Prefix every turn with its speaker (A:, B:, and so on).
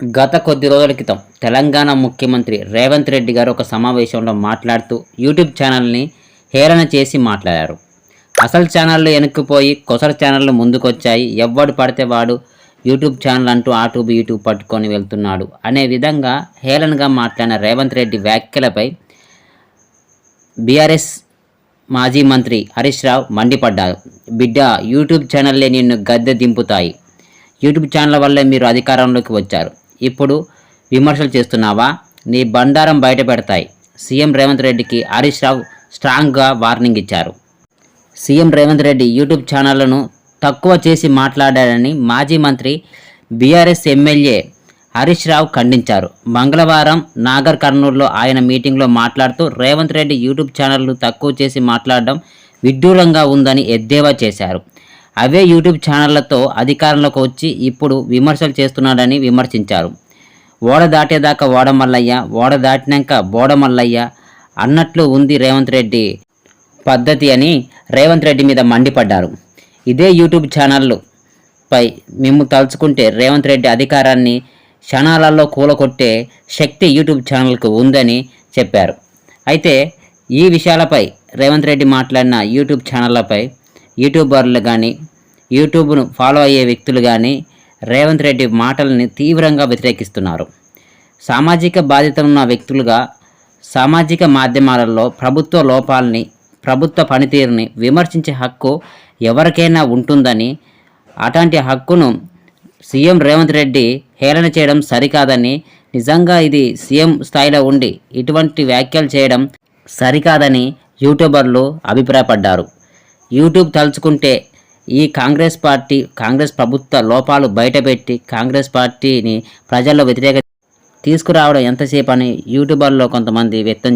A: గత కొద్ది రోజుల క్రితం తెలంగాణ ముఖ్యమంత్రి రేవంత్ రెడ్డి గారు ఒక సమావేశంలో మాట్లాడుతూ యూట్యూబ్ ఛానల్ని హేళన చేసి మాట్లాడారు. అసలు ఛానళ్ళు వెనక్కిపోయి కొసర ఛానళ్ళు ముందుకొచ్చాయి. ఎవ్వడు పడితే వాడు యూట్యూబ్ ఛానల్ అంటూ ఆ ట్యూబ్ యూట్యూబ్ పట్టుకొని వెళ్తున్నాడు. అనే విధంగా హేళనగా మాట్లాడిన రేవంత్ రెడ్డి వ్యాఖ్యలపై బీఆర్ఎస్ మాజీ మంత్రి హరీష్ రావు మండిపడ్డారు. బిడ్డ యూట్యూబ్ ఛానల్లే నిన్ను గద్దె దింపుతాయి. యూట్యూబ్ ఛానల్ వల్లే మీరు అధికారంలోకి వచ్చారు. ఇప్పుడు విమర్శలు చేస్తున్నావా? నీ బండారం బయట పెడతాయి. సీఎం రేవంత్ రెడ్డికి హరీష్ రావు స్ట్రాంగ్గా వార్నింగ్ ఇచ్చారు. సీఎం రేవంత్ రెడ్డి యూట్యూబ్ ఛానళ్ళను తక్కువ చేసి మాట్లాడారని మాజీ మంత్రి బీఆర్ఎస్ ఎమ్మెల్యే హరీష్ రావు ఖండించారు. మంగళవారం నాగర్ కర్నూలులో ఆయన మీటింగ్లో మాట్లాడుతూ రేవంత్ రెడ్డి యూట్యూబ్ ఛానళ్ళు తక్కువ చేసి మాట్లాడడం విడ్డూరంగా ఉందని ఎద్దేవా చేశారు. అవే యూట్యూబ్ ఛానళ్ళతో అధికారంలోకి వచ్చి ఇప్పుడు విమర్శలు చేస్తున్నాడని విమర్శించారు. ఓడ దాటేదాకా ఓడ మల్లయ్య ఓడ దాటినాక బోడ మల్లయ్య అన్నట్లు ఉంది రేవంత్ రెడ్డి పద్ధతి అని రేవంత్ రెడ్డి మీద మండిపడ్డారు. ఇదే యూట్యూబ్ ఛానళ్ళు పై మేము తలుచుకుంటే రేవంత్ రెడ్డి అధికారాన్ని క్షణాలలో కూలకొట్టే శక్తి యూట్యూబ్ ఛానల్కు ఉందని చెప్పారు. అయితే ఈ విషయాలపై రేవంత్ రెడ్డి మాట్లాడిన యూట్యూబ్ ఛానళ్ళపై యూట్యూబర్లు కానీ యూట్యూబ్ను ఫాలో అయ్యే వ్యక్తులు కానీ రేవంత్ రెడ్డి మాటలని తీవ్రంగా వ్యతిరేకిస్తున్నారు. సామాజిక బాధ్యత ఉన్న వ్యక్తులుగా సామాజిక మాధ్యమాలలో ప్రభుత్వ లోపాలని ప్రభుత్వ పనితీరుని విమర్శించే హక్కు ఎవరికైనా ఉంటుందని అటువంటి హక్కును సీఎం రేవంత్ రెడ్డి హేళన చేయడం సరికాదని నిజంగా ఇది సీఎం స్థాయిలో ఉండి ఇటువంటి వ్యాఖ్యలు చేయడం సరికాదని యూట్యూబర్లు అభిప్రాయపడ్డారు. యూట్యూబ్ తలుచుకుంటే ఈ కాంగ్రెస్ పార్టీ కాంగ్రెస్ ప్రభుత్వ లోపాలు బయటపెట్టి కాంగ్రెస్ పార్టీని ప్రజల్లో వ్యతిరేక తీసుకురావడం ఎంతసేపు అని యూట్యూబర్లో కొంతమంది వ్యక్తం